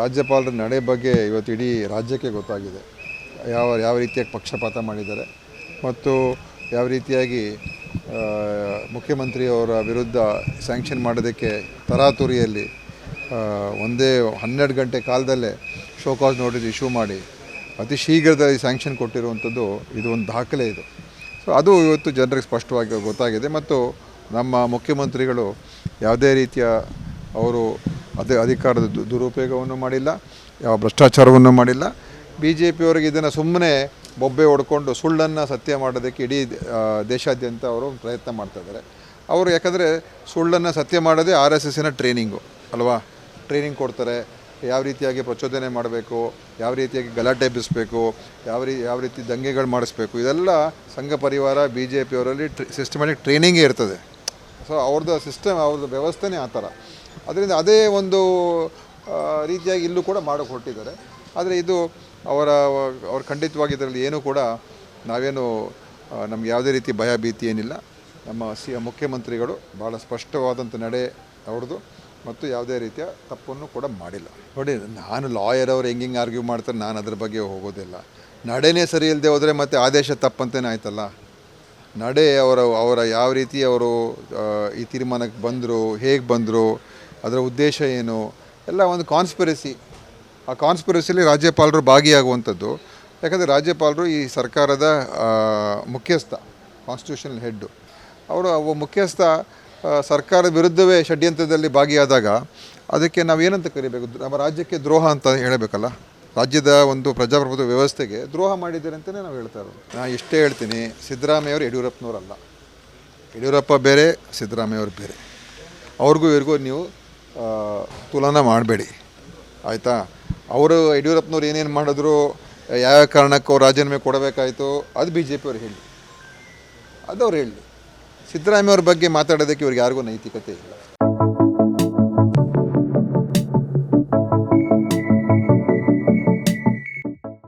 ರಾಜ್ಯಪಾಲರ ನಡೆ ಬಗ್ಗೆ ಇವತ್ತು ಇಡೀ ರಾಜ್ಯಕ್ಕೆ ಗೊತ್ತಾಗಿದೆ. ಯಾವ ಯಾವ ರೀತಿಯಾಗಿ ಪಕ್ಷಪಾತ ಮಾಡಿದ್ದಾರೆ ಮತ್ತು ಯಾವ ರೀತಿಯಾಗಿ ಮುಖ್ಯಮಂತ್ರಿಯವರ ವಿರುದ್ಧ ಸ್ಯಾಂಕ್ಷನ್ ಮಾಡೋದಕ್ಕೆ ತರಾತುರಿಯಲ್ಲಿ ಒಂದೇ ಹನ್ನೆರಡು ಗಂಟೆ ಕಾಲದಲ್ಲೇ ಶೋಕಾಸ್ ನೋಟಿಸ್ ಇಶ್ಯೂ ಮಾಡಿ ಅತಿ ಶೀಘ್ರದಲ್ಲಿ ಸ್ಯಾಂಕ್ಷನ್ ಕೊಟ್ಟಿರುವಂಥದ್ದು ಇದು ಒಂದು ದಾಖಲೆ ಇದು. ಸೊ ಅದು ಇವತ್ತು ಜನರಿಗೆ ಸ್ಪಷ್ಟವಾಗಿ ಗೊತ್ತಾಗಿದೆ ಮತ್ತು ನಮ್ಮ ಮುಖ್ಯಮಂತ್ರಿಗಳು ಯಾವುದೇ ರೀತಿಯ ಅವರು ಅದೇ ಅಧಿಕಾರದ ದುರುಪಯೋಗವನ್ನು ಮಾಡಿಲ್ಲ, ಯಾವ ಭ್ರಷ್ಟಾಚಾರವನ್ನು ಮಾಡಿಲ್ಲ. ಬಿ ಜೆ ಪಿಯವರಿಗೆ ಇದನ್ನು ಸುಮ್ಮನೆ ಬೊಬ್ಬೆ ಹೊಡ್ಕೊಂಡು ಸುಳ್ಳನ್ನು ಸತ್ಯ ಮಾಡೋದಕ್ಕೆ ಇಡೀ ದೇಶಾದ್ಯಂತ ಅವರು ಪ್ರಯತ್ನ ಮಾಡ್ತಾ ಇದ್ದಾರೆ. ಅವರು ಯಾಕಂದರೆ ಸುಳ್ಳನ್ನು ಸತ್ಯ ಮಾಡೋದೇ ಆರ್ ಎಸ್ ಎಸ್ಸಿನ ಟ್ರೈನಿಂಗು, ಅಲ್ವಾ? ಟ್ರೈನಿಂಗ್ ಕೊಡ್ತಾರೆ, ಯಾವ ರೀತಿಯಾಗಿ ಪ್ರಚೋದನೆ ಮಾಡಬೇಕು, ಯಾವ ರೀತಿಯಾಗಿ ಗಲಾಟೆ ಬಿಸಬೇಕು ಯಾವ ರೀ, ಯಾವ ರೀತಿ ದಂಗೆಗಳು ಮಾಡಿಸ್ಬೇಕು, ಇದೆಲ್ಲ ಸಂಘ ಪರಿವಾರ ಬಿ ಜೆ ಪಿಯವರಲ್ಲಿ ಟ್ರಿ ಸಿಸ್ಟಮ್ಯಾಟಿಕ್ ಟ್ರೈನಿಂಗೇ ಇರ್ತದೆ. ಸೊ ಅವ್ರದ್ದು ಸಿಸ್ಟಮ್ ಅವ್ರದ್ದು ವ್ಯವಸ್ಥೆನೇ ಆ ಥರ. ಅದರಿಂದ ಅದೇ ಒಂದು ರೀತಿಯಾಗಿ ಇಲ್ಲೂ ಕೂಡ ಮಾಡೋಕೆ ಹೊರಟಿದ್ದಾರೆ ಆದರೆ ಇದು ಅವರ, ಅವ್ರ ಖಂಡಿತವಾಗಿ ಇದರಲ್ಲಿ ಏನೂ ಕೂಡ ನಾವೇನು ನಮ್ಗೆ ಯಾವುದೇ ರೀತಿ ಭಯ, ಭೀತಿ ಏನಿಲ್ಲ. ನಮ್ಮ ಸಿ, ಮುಖ್ಯಮಂತ್ರಿಗಳು ಭಾಳ ಸ್ಪಷ್ಟವಾದಂಥ ನಡೆ, ಅವ್ರದ್ದು. ಮತ್ತು ಯಾವುದೇ ರೀತಿಯ ತಪ್ಪನ್ನು ಕೂಡ ಮಾಡಿಲ್ಲ. ನೋಡಿ, ನಾನು ಲಾಯರ್ ಅವ್ರು ಹೆಂಗೆ ಹೆಂಗೆ ಆರ್ಗ್ಯೂ ಮಾಡ್ತಾರೆ, ನಾನು ಅದ್ರ ಬಗ್ಗೆ ಹೋಗೋದಿಲ್ಲ. ನಡೆನೇ ಸರಿ ಇಲ್ಲದೆ ಹೋದರೆ ಮತ್ತೆ ಆದೇಶ ತಪ್ಪಂತೇನೆ ಆಯ್ತಲ್ಲ? ನಡೆ ಅವರ ಅವರ ಯಾವ ರೀತಿ ಅವರು ಈ ತೀರ್ಮಾನಕ್ಕೆ ಬಂದರು, ಹೇಗೆ ಬಂದರು, ಅದರ ಉದ್ದೇಶ ಏನು, ಎಲ್ಲ ಒಂದು ಕಾನ್ಸ್ಪಿರಸಿ ಆ ಕಾನ್ಸ್ಪಿರಸಿಲಿ ರಾಜ್ಯಪಾಲರು ಭಾಗಿಯಾಗುವಂಥದ್ದು. ಯಾಕಂದರೆ ರಾಜ್ಯಪಾಲರು ಈ ಸರ್ಕಾರದ ಮುಖ್ಯಸ್ಥ ಕಾನ್ಸ್ಟಿಟ್ಯೂಷನಲ್ ಹೆಡ್ಡು ಅವರು ಅವ ಮುಖ್ಯಸ್ಥ ಸರ್ಕಾರದ ವಿರುದ್ಧವೇ ಷಡ್ಯಂತ್ರದಲ್ಲಿ ಭಾಗಿಯಾದಾಗ, ಅದಕ್ಕೆ ನಾವು ಏನಂತ ಕರಿಬೇಕು? ನಮ್ಮ ರಾಜ್ಯಕ್ಕೆ ದ್ರೋಹ ಅಂತ ಹೇಳಬೇಕಲ್ಲ? ರಾಜ್ಯದ ಒಂದು ಪ್ರಜಾಪ್ರಭುತ್ವ ವ್ಯವಸ್ಥೆಗೆ ದ್ರೋಹ ಮಾಡಿದ್ದಾರೆ ಅಂತಲೇ ನಾವು ಹೇಳ್ತಾ ಇರೋದು. ನಾನು ಇಷ್ಟೇ ಹೇಳ್ತೀನಿ, ಸಿದ್ದರಾಮಯ್ಯವರು ಯಡಿಯೂರಪ್ಪನವರಲ್ಲ. ಯಡಿಯೂರಪ್ಪ ಬೇರೆ, ಸಿದ್ದರಾಮಯ್ಯವರು ಬೇರೆ. ಅವ್ರಿಗೂ ಇವ್ರಿಗೂ ನೀವು ತುಲನಾ ಮಾಡಬೇಡಿ. ಆಯಿತಾ? ಅವರು ಯಡಿಯೂರಪ್ಪನವ್ರು ಏನೇನು ಮಾಡಿದ್ರು, ಯಾವ ಕಾರಣಕ್ಕೂ ರಾಜೀನಾಮೆ ಕೊಡಬೇಕಾಯಿತು, ಅದು ಬಿ ಜೆ ಪಿಯವ್ರು ಹೇಳಿ. ಅದು ಅವ್ರು ಹೇಳಿ. ಸಿದ್ದರಾಮಯ್ಯವ್ರ ಬಗ್ಗೆ ಮಾತಾಡೋದಕ್ಕೆ ಇವ್ರಿಗೆ ಯಾರಿಗೂ ನೈತಿಕತೆ ಇಲ್ಲ.